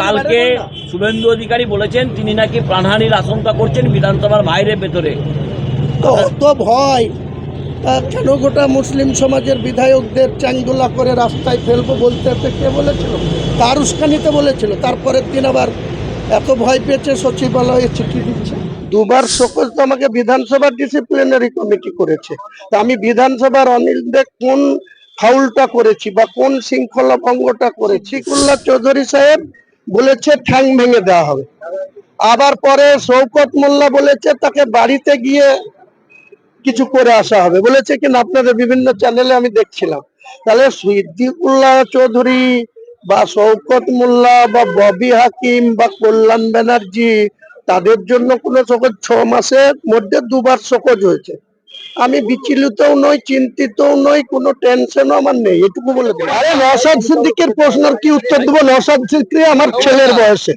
কালকে শুভেন্দু অধিকারী বলেছেন, তিনি নাকি প্রাণহানির আশঙ্কা করছেন বিধানসভার বাইরে, ভেতরে। তো অত ভয়। কেন গোটা মুসলিম সমাজের বিধায়কদের চ্যাংদোলা করে রাস্তায় ফেলব বলতে কে বলেছিল? তার উস্কানিতে বলেছিল। তারপরের দিন আবার এত ভয় পেয়েছে, সচিবালয়ে চিঠি দিচ্ছে। দুবার সকল তো আমাকে বিধানসভার ডিসিপ্লিনারি কমিটি করেছে। তা আমি বিধানসভার অনিল দেব কোন ফাউলটা করেছি বা কোন শৃঙ্খলা ভঙ্গটা করেছি, কুল্লা চৌধুরী সাহেব বলেছে ঠ্যাং ভেঙে দেওয়া হবে। আবার পরে শৌকত মোল্লা বলেছে তাকে বাড়িতে গিয়ে কিছু করে আসা হবে। বলেছে কিনা আপনাদের বিভিন্ন চ্যানেলে আমি দেখছিলাম। তাহলে সিদ্দিকুল্লাহ চৌধুরী বা শৌকত মোল্লা বা ববি হাকিম বা কল্যাণ ব্যানার্জি, তাদের জন্য কোনো সকল ছ মাসের মধ্যে দুবার সকজ হয়েছে। আমি বিচলিতও নই চিন্তিতও নই কোনো টেনশনও আমার নেই এটুকু বলে দেবো আরে নসাদ সিদ্দিকের প্রশ্নের কি উত্তর দেবো? নসাদ সিদ্দিক আমার ছেলের বয়সে।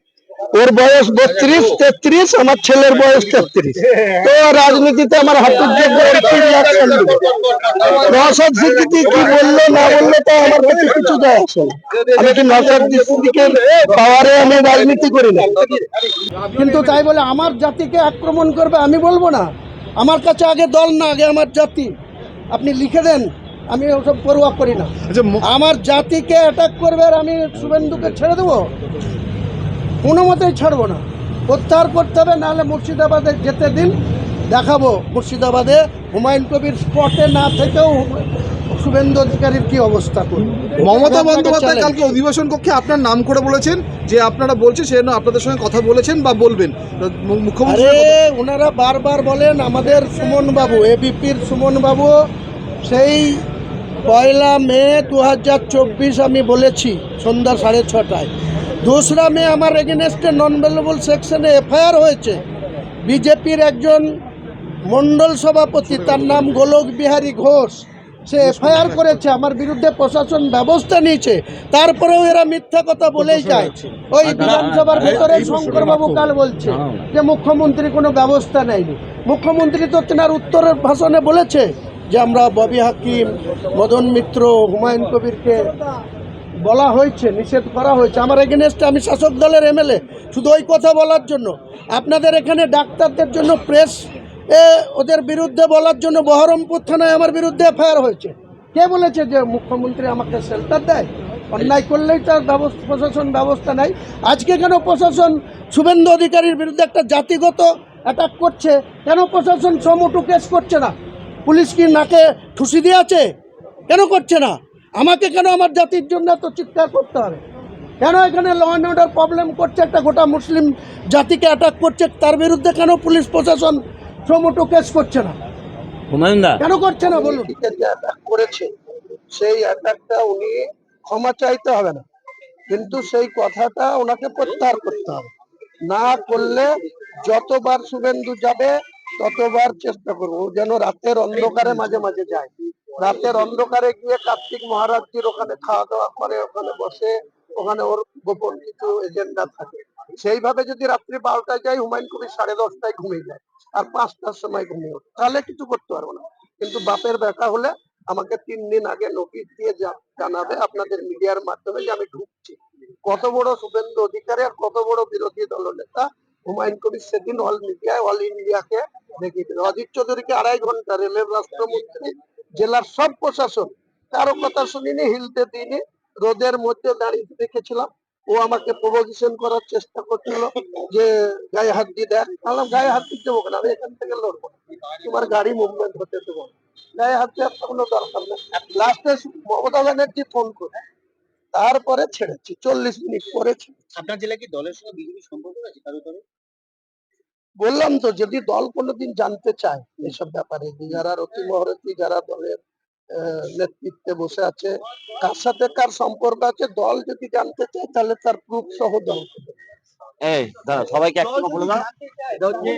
ওর বয়স বত্রিশ তেত্রিশ আমার ছেলের বয়স তেত্রিশ। তো রাজনীতিতে আমার হাতুর নসাদ সিদ্দিকি কি বলল না বলল তো আমার কাছে কিছু যায় আসে আমি কি নসাদ সিদ্দিকের পাওয়ারে আমি রাজনীতি করি না? কিন্তু তাই বলে আমার জাতিকে আক্রমণ করবে আমি বলব না। আমার কাছে আগে দল না আগে আমার জাতি। আপনি লিখে দেন আমি ওসব পরোয়া করি না। আচ্ছা আমার জাতিকে অ্যাটাক করবে আর আমি শুভেন্দুকে ছেড়ে দেবো? কোনো মতেই ছাড়বো না। প্রত্যাহার করতে হবে নাহলে মুর্শিদাবাদে যেতে দিন দেখাবো মুর্শিদাবাদে হুমায়ুন কবির স্পটে না থেকেও শুভেন্দু অধিকারীর কি অবস্থা? মমতা বন্দ্যোপাধ্যায় কালকে অধিবেশন কক্ষে আপনার নাম করে বলেছেন যে আপনারা বলছেন সে আপনাদের সঙ্গে কথা বলেছেন বা বলবেন। মুখ্যমন্ত্রী ওনারা বারবার বলেন আমাদের সুমন বাবু এবিপির সুমন বাবু সেই পয়লা মে দু হাজার চব্বিশ আমি বলেছি সন্ধ্যা সাড়ে ছটায়। দোসরা মে আমার এগেনস্টে নন ভ্যালুবল সেকশনে এফআইআর হয়েছে। বিজেপির একজন মণ্ডল সভাপতি তার নাম গোলক বিহারী ঘোষ। সে এফআইআর করেছে আমার বিরুদ্ধে প্রশাসন ব্যবস্থা নিয়েছে তারপরেও এরা মিথ্যা কথা বলেই যায়। ওই বিধানসভার ভেতরে শঙ্করবাবু কাল বলছে যে মুখ্যমন্ত্রী কোনো ব্যবস্থা নেয়নি। মুখ্যমন্ত্রী তো তেনার উত্তরের ভাষণে বলেছে যে আমরা ববি হাকিম মদন মিত্র হুমায়ুন কবিরকে বলা হয়েছে নিষেধ করা হয়েছে। আমার এগেনস্টে আমি শাসক দলের এমএলএ শুধু ওই কথা বলার জন্য। আপনাদের এখানে ডাক্তারদের জন্য প্রেস ওদের বিরুদ্ধে বলার জন্য বহরমপুর থানায় আমার বিরুদ্ধে এফআইআর হয়েছে। কে বলেছে যে মুখ্যমন্ত্রী আমাকে শেল্টার দেয়? অন্যায় করলেই তার ব্যবস্থা, প্রশাসন ব্যবস্থা নেয়। আজকে কেন প্রশাসন শুভেন্দু অধিকারীর বিরুদ্ধে একটা জাতিগত অ্যাটাক করছে? কেন প্রশাসন সমুটু কেস করছে না? পুলিশ কি নাকে ঠুসি দিয়ে আছে কেন করছে না? আমাকে কেন আমার জাতির জন্য এত চিৎকার করতে হবে? কেন এখানে ল অ্যান্ড অর্ডার প্রবলেম করছে? একটা গোটা মুসলিম জাতিকে অ্যাটাক করছে? তার বিরুদ্ধে কেন পুলিশ, প্রশাসন সমুটু কেস করছে না। হুমায়ুন দা কেন করছে না বলুন? করেছে সেই অ্যাটাকটা উনি ক্ষমা চাইতে হবে না। কিন্তু সেই কথাটা ওনাকে প্রত্যাহার করতে হবে। না করলে যতবার শুভেন্দু যাবে ততবার চেষ্টা করব। যেন রাতের অন্ধকারে মাঝে মাঝে যায়। রাতের অন্ধকারে গিয়ে কার্তিক মহারাজজির ওখানে খাওয়া দাওয়া করে ওখানে বসে ওখানে ওর গোপন কিছু এজেন্ডা থাকে। সেইভাবে যদি রাত্রি বারোটায় যাই হুমায়ুন কবির সাড়ে দশটায় ঘুমিয়ে যায় আর পাঁচটার সময় ঘুমিয়ে ওঠে। তাহলে কিছু করতে পারব না। কিন্তু বাপের ব্যাকা হলে আমাকে তিন দিন আগে নোটিশ দিয়ে জানাবে আপনাদের মিডিয়ার মাধ্যমে যে আমি ঢুকছি কত বড় শুভেন্দু অধিকারী আর কত বড় বিরোধী দলনেতা হুমায়ুন কবির সেদিন অল মিডিয়ায় অল ইন্ডিয়াকে দেখিয়ে দিল। অজিত চৌধুরীকে আড়াই ঘণ্টা রেলের রাষ্ট্রমন্ত্রী, জেলার সব প্রশাসন কারও কথা শুনিনি, হিলতে দিইনি, রোদের মধ্যে দাঁড়িয়ে দেখেছিলাম। ও আমাকে প্রভোকেশন করার চেষ্টা করছিল যে গায়ে হাত দিয়ে দেখ। বললাম গায়ে হাত দিতে দেবো কেন? আমি এখান থেকে লড়বো তোমার গাড়ি মুভমেন্ট হতে দেবো গায়ে হাত দেওয়ার কোনো দরকার নেই। লাস্টে মমতা ব্যানার্জি ফোন করে। তারপরে ছেড়েছি। চল্লিশ মিনিট পরে। আপনার জেলা কি দলের সঙ্গে বিজেপির সম্পর্ক আছে কারও কারও? বললাম তো যদি দল কোনোদিন জানতে চায় এসব ব্যাপারে যারা রতি মহরতি যারা দলের নেতৃত্বে বসে আছে। কার সাথে কার সম্পর্ক আছে দল যদি জানতে চায় তাহলে তার প্রুফ সহ দল এই দাঁড়া সবাইকে একটু বলে দাও। এটা হচ্ছে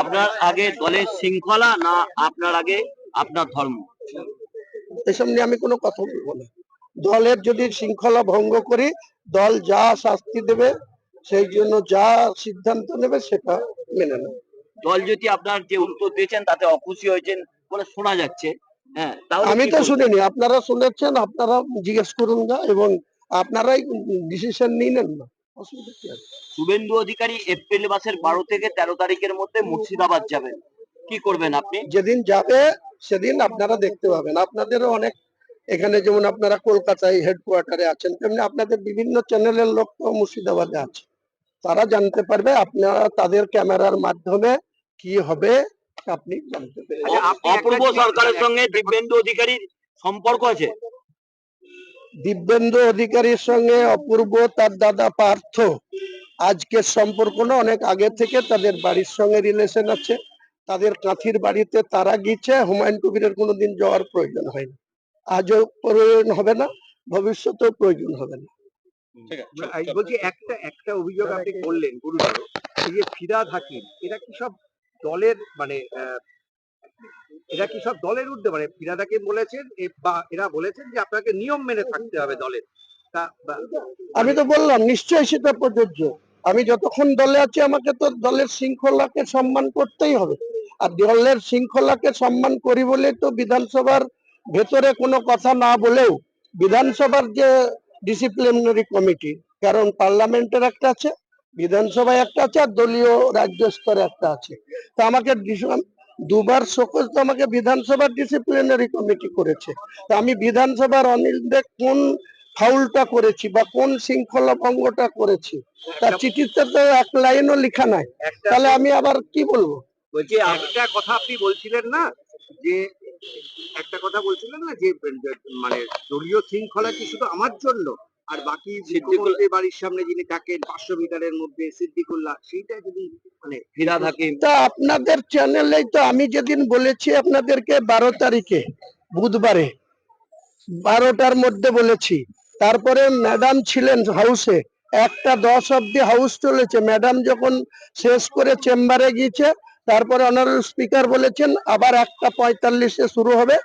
আপনার আগে দলের শৃঙ্খলা না আপনার আগে আপনার ধর্ম? এসব নিয়ে আমি কোনো কথা বলব না। দলের যদি শৃঙ্খলা ভঙ্গ করি দল যা শাস্তি দেবে সেই জন্য যা সিদ্ধান্ত নেবে সেটা মেনে নেবে। দল যদি আপনার যে উত্তর দিয়েছেন তাতে অখুশি হয়েছেন বলে শোনা যাচ্ছে। আমি তো শুনিনি আপনারা শুনেছেন আপনারা জিজ্ঞেস করুন না এবং আপনারাই ডিসিশন নিয়ে নেন না। শুভেন্দু অধিকারী এপ্রিল মাসের বারো থেকে তেরো তারিখের মধ্যে মুর্শিদাবাদ যাবেন। কি করবেন আপনি? যেদিন যাবে সেদিন আপনারা দেখতে পাবেন। আপনাদেরও অনেক এখানে যেমন আপনারা কলকাতায় হেডকোয়ার্টারে আছেন তেমনি আপনাদের বিভিন্ন চ্যানেলের লোক তো মুর্শিদাবাদে আছে। তারা জানতে পারবে আপনারা তাদের ক্যামেরার মাধ্যমে কি হবে আপনি জানতে পারবেন অ- অপূর্ব সরকারের সঙ্গে দিব্যেন্দু অধিকারীর সম্পর্ক আছে? দিব্যেন্দু অধিকারীর সঙ্গে অপূর্ব তার দাদা পার্থ। আজকের সম্পর্ক না অনেক আগে থেকে তাদের বাড়ির সঙ্গে রিলেশন আছে। তাদের কাঁথির বাড়িতে তারা গিয়েছে হুমায়ুন কবিরের কোনোদিন যাওয়ার প্রয়োজন হয়নি। আজও প্রয়োজন হবে না ভবিষ্যতেও প্রয়োজন হবে না। বলছি একটা একটা অভিযোগ আপনি করলেন গুরুতর এই যে ফিরাদ হাকিম এরা কি সব দলের মানে এরা কি সব দলের ঊর্ধ্বে? মানে ফিরাদ হাকিম বলেছেন বা এরা বলেছেন যে আপনাকে নিয়ম মেনে থাকতে হবে দলের। আমি তো বললাম, নিশ্চয়ই সেটা প্রযোজ্য। আমি যতক্ষণ দলে আছি, আমাকে তো দলের শৃঙ্খলাকে সম্মান করতেই হবে। আর দলের শৃঙ্খলাকে সম্মান করি বলে তো বিধানসভার ভেতরে কোনো কথা না বলেও বিধানসভার যে ডিসিপ্লিনারি কমিটি কারণ পার্লামেন্টের একটা আছে বিধানসভায় একটা আছে আর দলীয় রাজ্য স্তরে একটা আছে। তো আমাকে দুবার সকল তো আমাকে বিধানসভার ডিসিপ্লিনারি কমিটি করেছে। তো আমি বিধানসভার অনিল দেব কোন ফাউলটা করেছি বা কোন শৃঙ্খলা ভঙ্গটা করেছি? তার চিঠিতে তো এক লাইনও লেখা নাই। তাহলে আমি আবার কি বলব? বলছি একটা কথা আপনি বলছিলেন না যে একটা কথা বলছিলেন না যে মানে দলীয় শৃঙ্খলা কি শুধু আমার জন্য? আর বাকি মুখ্যমন্ত্রীর বাড়ির সামনে যিনি থাকেন পাঁচশো মিটারের মধ্যে সিদ্দিকুল্লাহ সেইটা যদি মানে ফিরাদ হাকিম তা আপনাদের চ্যানেলে তো আমি যেদিন বলেছি আপনাদেরকে বারো তারিখে বুধবারে বারোটার মধ্যে বলেছি। তারপরে ম্যাডাম ছিলেন হাউসে একটা দশ অব্দি হাউস চলেছে। ম্যাডাম যখন শেষ করে চেম্বারে গিয়েছে তারপরে অনারেল স্পিকার বলেছেন আবার একটা পঁয়তাল্লিশে শুরু হবে।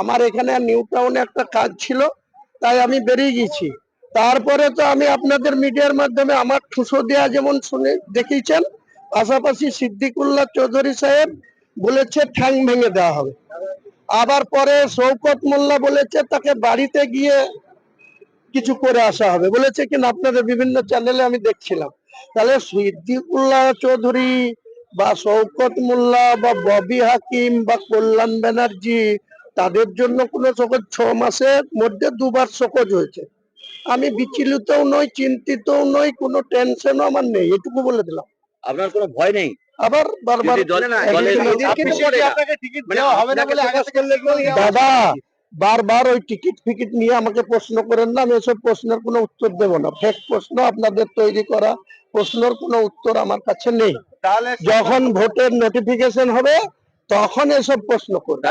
আমার এখানে নিউ টাউনে একটা কাজ ছিল তাই আমি বেরিয়ে গেছি তারপরে তো আমি আপনাদের মিডিয়ার মাধ্যমে আমার ঠুসো দেওয়া যেমন শুনে দেখিয়েছেন, পাশাপাশি সিদ্দিকুল্লাহ চৌধুরী সাহেব বলেছে ঠ্যাং ভেঙে দেওয়া হবে। আবার পরে শৌকত মোল্লা বলেছে তাকে বাড়িতে গিয়ে কিছু করে আসা হবে। বলেছে কিনা আপনাদের বিভিন্ন চ্যানেলে আমি দেখছিলাম। তাহলে সিদ্দিকুল্লাহ চৌধুরী বা শৌকত মোল্লা বা ববি হাকিম বা কল্যাণ ব্যানার্জি, তাদের জন্য কোনো সকজ ছ মাসের মধ্যে দুবার সকজ হয়েছে। আমি বিচলিতও নই চিন্তিতও নই কোনো টেনশনও আমার নেই এটুকু বলে দিলাম। আপনার কোনো ভয় নেই? আবার বারবার যদি দল- না, না, দলের এদেরকে- আপনি এদেরকে তো সেটা- বলে আপনাকে টিকিট দেওয়া হবে না বলে আগে থেকে দাদা বারবার ওই টিকিট ফিকিট নিয়ে আমাকে প্রশ্ন করেন না আমি এসব প্রশ্নের কোনো উত্তর দেব না। ফেক প্রশ্ন আপনাদের তৈরি করা প্রশ্নের কোনো উত্তর আমার কাছে নেই। যখন ভোটের নোটিফিকেশন হবে তখন এসব প্রশ্ন করবে।